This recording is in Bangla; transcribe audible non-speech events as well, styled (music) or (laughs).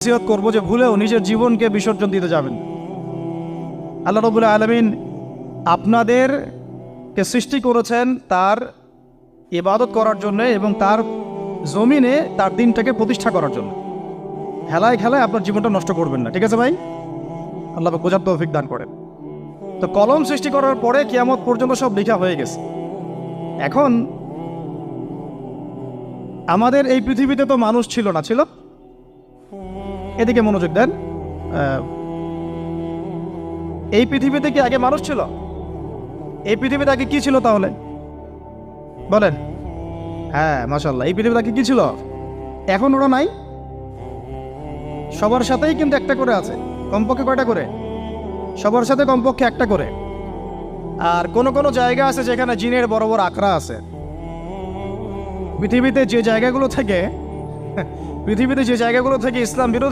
নসিহত করব যে ভুলেও নিজের জীবনকে বিসর্জন দিতে যাবেন। আল্লাহ রবুল্লা আলমিন আপনাদেরকে সৃষ্টি করেছেন তার ইবাদত করার জন্য এবং তার জমিনে তার দিনটাকে প্রতিষ্ঠা করার জন্য। খেলায় খেলায় আপনার জীবনটা নষ্ট করবেন না, ঠিক আছে ভাই? আল্লাহ বোঝার তৌফিক দান করেন। তো কলম সৃষ্টি করার পরে কিয়ামত পর্যন্ত সব লেখা হয়ে গেছে। এখন আমাদের এই পৃথিবীতে তো মানুষ ছিল না, ছিল? এদিকে মনোযোগ দেন। এই পৃথিবীতে কি আগে মানুষ ছিল। এই পৃথিবীতে আগে কি ছিল তাহলে? বলেন। হ্যাঁ মাসাল্লাহ এই পৃথিবীতে আগে কি ছিল? এখন ওরা নাই। সবার সাথেই কিন্তু একটা করে আছে। কমপক্ষে কয়টা করে? সবার সাথে কমপক্ষে একটা করে। আর কোন কোন জায়গা আছে যেখানে জিনের বড় বড় আখড়া আছে। পৃথিবীতে যে জায়গাগুলো থেকে, (laughs) পৃথিবীতে যে জায়গাগুলো থেকে ইসলাম বিরোধী